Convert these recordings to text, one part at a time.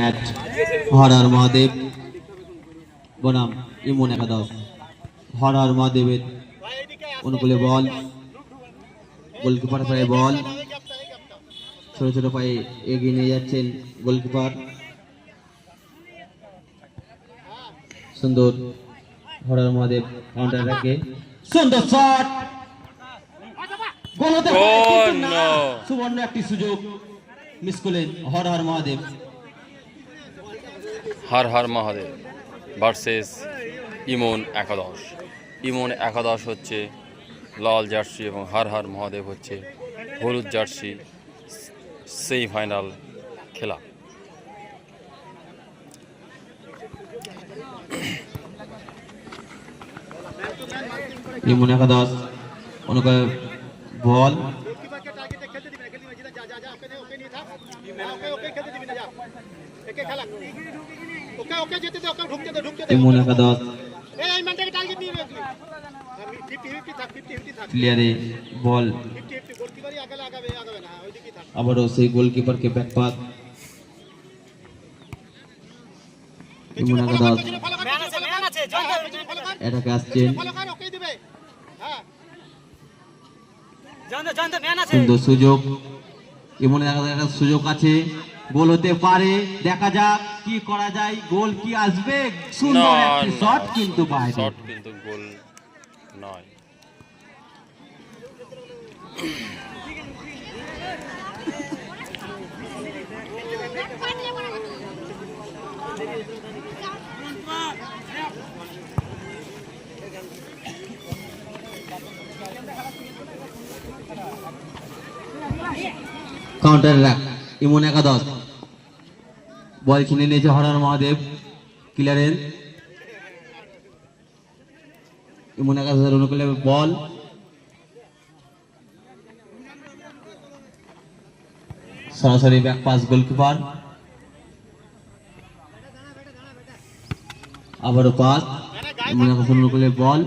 Match হরার Mahadev. বনাম ইমন একাদশ হরার মহাদেবের অনুকূলে বল। গোলকিপার পায়ে বল। ছোট ছোট পায়ে এগিয়ে নিয়ে যাচ্ছেন গোলকিপার। সুন্দর হরার মহাদেব কাউন্টার রাখে। সুন্দর শট গোল হতে পারে, কিন্তু না। সুবর্ণ একটি সুযোগ মিস করলেন হর হর মহাদেব। হর হর মহাদেব ভার্সেস ইমন একাদশ। ইমন একাদশ হচ্ছে লাল জার্সি এবং হর হর মহাদেব হচ্ছে হলুদ জার্সি সেমিফাইনাল খেলা। ইমন একাদশ অনুকূলে বল। খেলতে দিবি না খেলতে দিবি না? যা যা যা ওকে ওকে নিয়ে থাক। ওকে ওকে খেলতে দিবি না যা। ওকে ওকে যেতে দে ওকে ঢুকতে দে দে। এই এই টার্গেট নিয়ে প্লেয়ারে বল। আবারও সেই গোলকিপারকে এটাকে আসছেন ওকেই দিবে। হ্যাঁ। সুন্দর সুযোগ। ইমন একাদশ একটা সুযোগ আছে। গোল হতে পারে। দেখা যাক কি করা যায়। গোল কি আসবে? সুন্দর একটি শট কিন্তু বাইরে। শট কিন্তু গোল নয়। কাউন্টার রাখ। ইমন একাদশ। বল কিনে নিয়েছে হরার মহাদেব। ক্লিয়ারেন্স ইমন একাদশের অনুকূলে বল। সরাসরি ব্যাক পাস গোলকিপার আবারও পাস ইমন একাদশের অনুকূলে বল।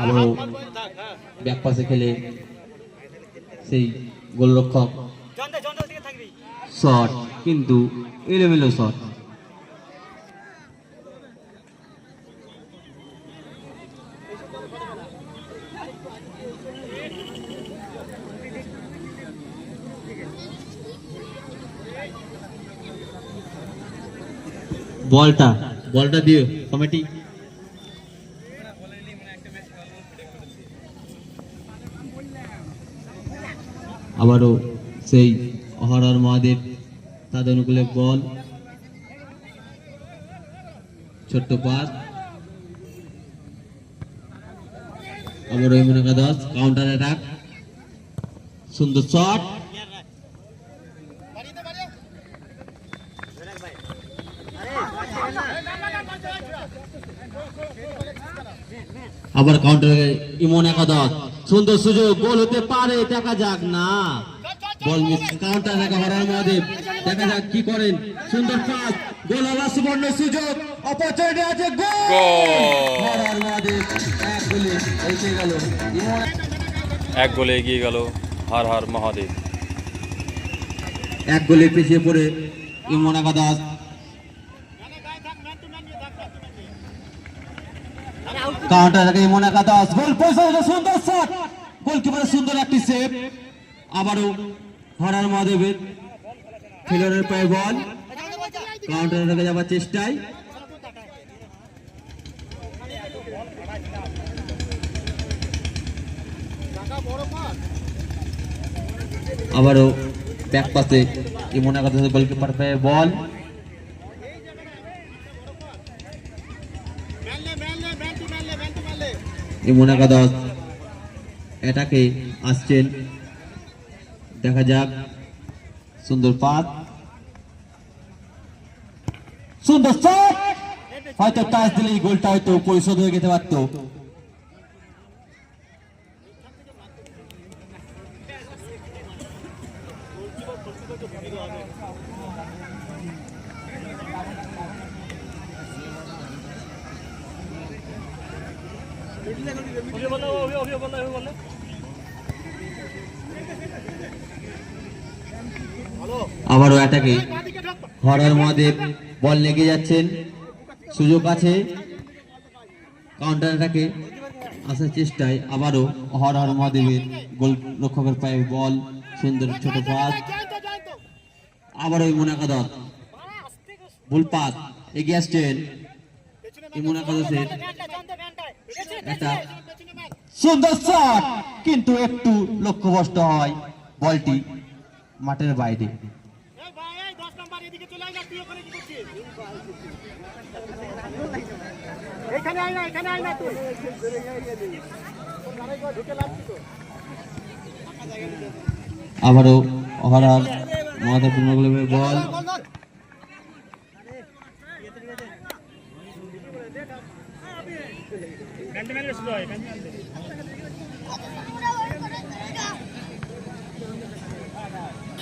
আবারও ব্যাক পাসে খেলে সেই গোলরক্ষক শট কিন্তু এলোমেলো শট বলটা বলটা দিও কমিটি। আবারও সেই হরহর মহাদেব তাদের অনুকূলে বল। ছোট্ট পাস। আবারও ইমন একাদশ কাউন্টার অ্যাটাক সুন্দর শট আবার কাউন্টারে ইমন একাদশ সুন্দর সুযোগ গোল হতে পারে, দেখা যাক, না। বল মিস কাউন্টার দেখা হরহর মহাদেব। দেখা যাক কি করেন। সুন্দর পাস গোল হওয়ার সুবর্ণ সুযোগ। অপরচুনিটি আছে গোল! এক গোলে এসে গেল। এক গোলে এগিয়ে গেল হর হর মহাদেব। এক গোলে পিছিয়ে পড়ে ইমন একাদশ ম্যানে গায়ে থাক ম্যান টু ম্যান নিয়ে থাক ম্যান টু ম্যান নিয়ে কাউন্টার থেকে ইমন একাদশ গোল পৌঁছে সুন্দর শট গোলকিপারের সুন্দর একটি সেভ আবারও হরার মহাদেবের। ফিলরের পায়ে বল। কাউন্টারে রেখে যাবার চেষ্টায়। আবারও ব্যাক পাসে ইমন একাদশ গোলকিপার পায়ে বল। ইমন একাদশ এটাকে আসছেন। দেখা যাক। সুন্দর পাত। সুন্দর হয়তো টাচ দিলে গোলটা হয়তো পরিশোধ হয়ে যেতে পারতো। আবারও অ্যাটাকে হরার মহাদেব বল লেগে যাচ্ছেন। সুযোগ আছে। কাউন্টার অ্যাটাকে আসার চেষ্টায় আবারও হর হর মহাদেবের গোল রক্ষকের পায়ে বল, সুন্দর ছোট জয়ন্ত আবারও ইমন একাদশ ভুল পাস এগিয়ে আসছেন সুন্দর কিন্তু একটু লক্ষ্যভ্রষ্ট হয় বলটি। মাঠের বাইরে এই ভাই এই 10 নাম্বার এদিকে চলে আয় না তুই ওখানে কি করছিস এখানে আয় না এখানে আয় না তুই ঢুকে আবারও হরার মহাদেব বল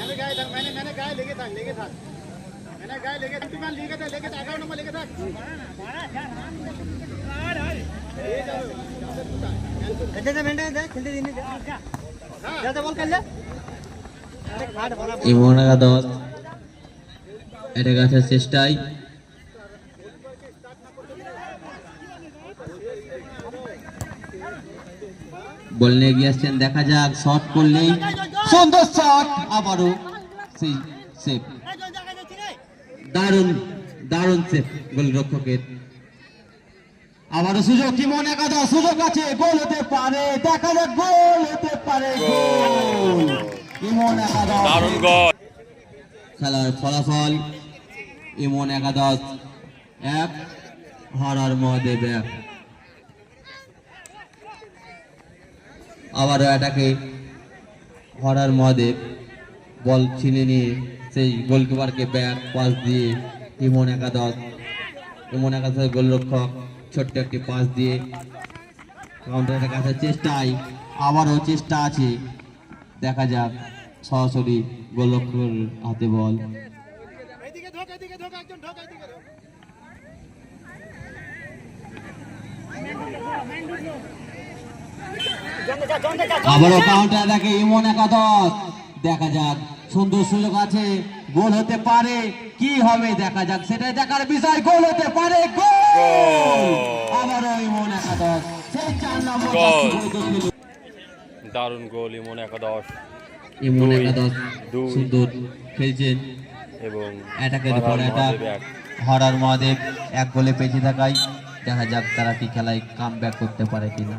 এনে গায়ে থাক মানে মানে গায়ে লেগে থাক লেগে থাক এনে গায়ে লেগে থাক তুমি লেগে থাক লেগে থাক একাউন্ট লেগে থাক এটা গাছের চেষ্টায়। বললে গিয়েছেন দেখা যাক শর্ট করলেই। সুন্দর শট আবারও সেই দারুণ দারুণ সেভ গোলরক্ষকের। আবারও সুযোগ কিমন একাদশ সুযোগ আছে গোল হতে পারে দেখা যাক গোল হতে পারে গোল। ইমন একাদশ। দারুণ গল খেলার ফলাফল ইমন একাদশ এক হরার মহাদেব এক। আবারও এটাকে হরার মহাদেব বল ছিনে নিয়ে সেই গোলকিপারকে ব্যাক পাস দিয়ে ইমন একাদশ ইমন একাদশের গোলরক্ষক ছোট্ট একটি পাস দিয়ে কাউন্টারের কাছে চেষ্টায় আবারও চেষ্টা আছে। দেখা যাক সরাসরি গোলরক্ষকের হাতে বল। একজন আবারও কাউন্টার দেখে ইমন একাদশ। দেখা যাক সুন্দর সুযোগ আছে গোল হতে পারে কি হবে দেখা যাক সেটাই দেখার বিষয় গোল হতে পারে আবারও ইমন একাদশ সেই চার নম্বর গোল। দারুণ গোল ইমন একাদশ। ইমন একাদশ সুন্দর খেলছেন। এবং অ্যাটাকের পর অ্যাটাক এক। হরার মহাদেব এক গোলে পেঁচে থাকায় দেখা যাক তারা কি খেলায় কাম করতে পারে কিনা।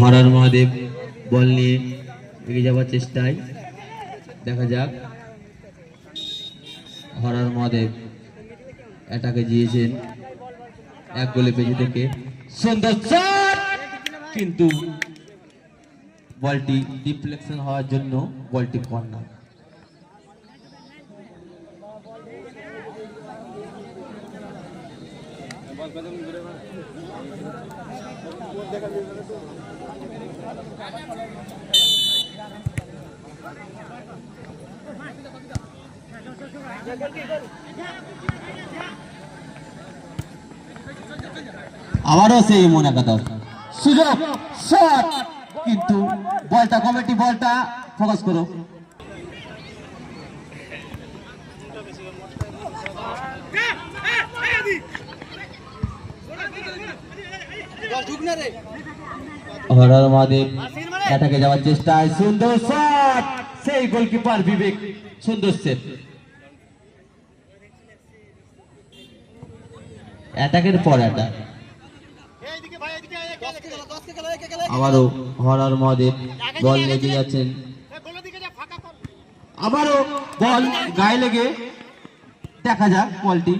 হরার মহাদেব বল নিয়ে এগিয়ে যাওয়ার চেষ্টায়। দেখা যাক। হরার মহাদেব এটাকে জিয়েছেন এক গোলে পেজি থেকে। সুন্দর কিন্তু বলটি ডিফ্লেকশন হওয়ার জন্য বলটি কর্নার আবারও সেই মনে একাদশ সুযোগ শট কিন্তু বলটা কমিটি বলটা ফোকাস করো। যাওয়ার চেষ্টায় সুন্দর সেই গোলকিপার বিবেক, সুন্দর সেভ অ্যাটাকের পর অ্যাটাক। আবারও হরার মহাদেব বল লেগে যাচ্ছেন। আবারও বল গায়ে লেগে। দেখা যাক বলটি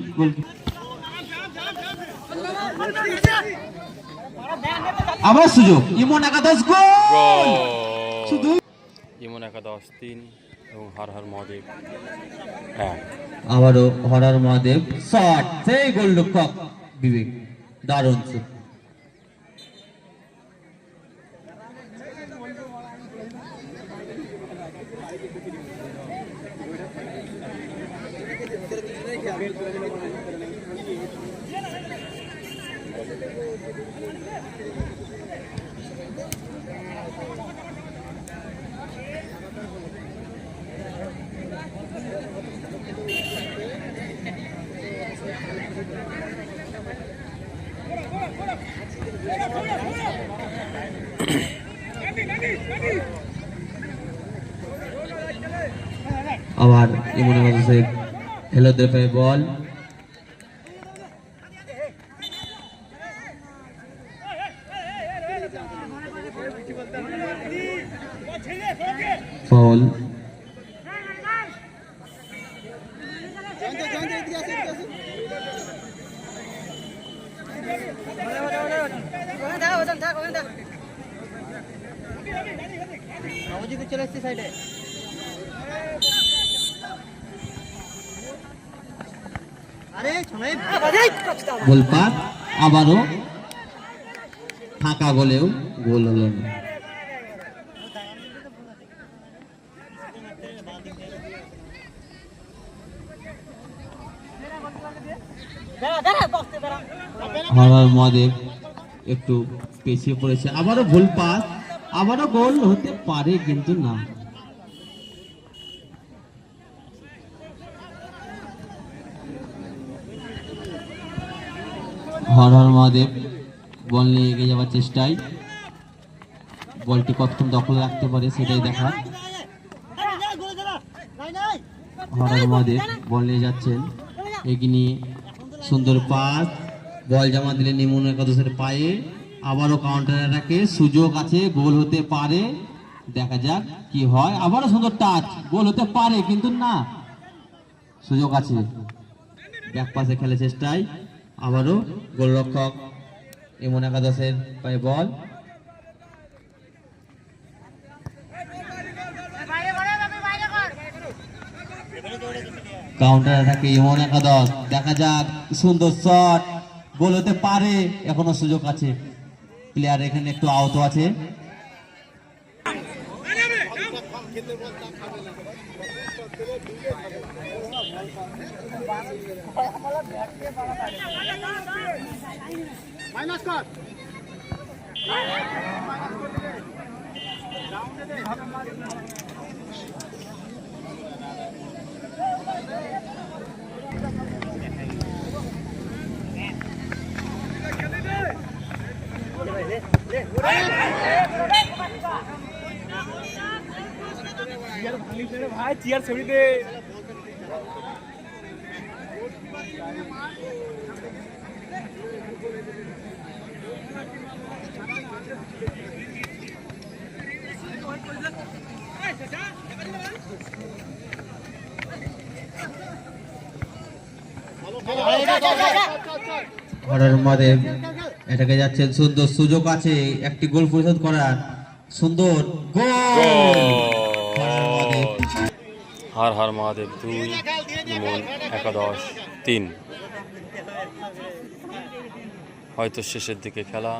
আবার সুযোগ। ইমন একাদশ গোল। শুধু ইমন একাদশ তিন। এবং হর হর মহাদেব। হ্যাঁ। আবারও হর হর মহাদেব। শট সেই গোলরক্ষক বিবেক, দারুণ Thank you. আবার ইমনুল শেখ হেলোদের পেয়ে বল ফাউল আরে ছয় গোল পার আবারও ফাঁকা গোলেও গোল হলো মহাদেব একটু পেছিয়ে পড়েছে। আবারও গোল পাস আবারও গোল হতে পারে কিন্তু না। হরহর মহাদেব, বল নিয়ে এগিয়ে যাওয়ার চেষ্টায়। বলটি কতক্ষণ দখল রাখতে পারে, সেটাই দেখার। হরহর মহাদেব বল নিয়ে যাচ্ছেন। এগিয়ে নিয়ে সুন্দর পাস। বল জমা দিলে নিমুন একাদশের পায়ে। আবারও কাউন্টার রাখে। সুযোগ আছে, গোল হতে পারে। দেখা যাক কি হয়। আবারও সুন্দর টাচ গোল হতে পারে, কিন্তু না। সুযোগ আছে। ব্যাক পাশে খেলে চেষ্টায়। আবারও গোলরক্ষক এমন একাদশের পায়ে বল। কাউন্টার থাকে এমন একাদশ। দেখা যাক, সুন্দর শট গোল হতে পারে, এখনও সুযোগ আছে। প্লেয়ার এখানে একটু আহত আছে। মাইনাস কর। ভাই চেয়ার ছবি দে। অর্ডার মধ্যে এটাকে যাচ্ছেন সুন্দর সুযোগ আছে একটি গোল পরিশোধ করার। সুন্দর গোল। হার হার মহাদেব দুই একাদশ তিন। হয়তো শেষের দিকে খেলা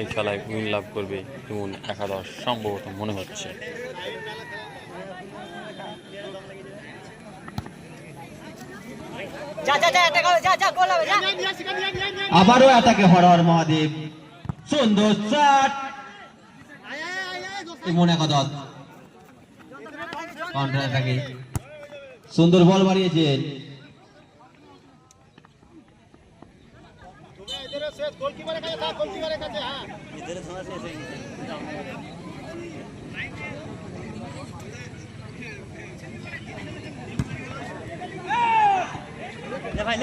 এই খেলায় উইন লাভ করবে ইমন একাদশ সম্ভবত মনে হচ্ছে। যা যা যা এটা যা যা গোল হবে যা। আবারও এটাকে হরহর মহাদেব। সুন্দর শট মনে একাদশ। সুন্দর বল বাড়িয়েছেন।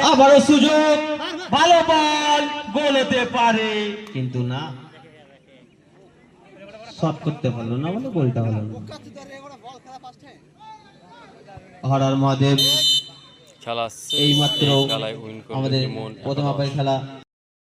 আবারও সুযোগ ভালো বল গোল হতে পারে কিন্তু না শট করতে পারল না বলে গোলটা হলো না হরার মহাদেব খেলা এই মাত্র আমাদের প্রথম। আপায় খেলা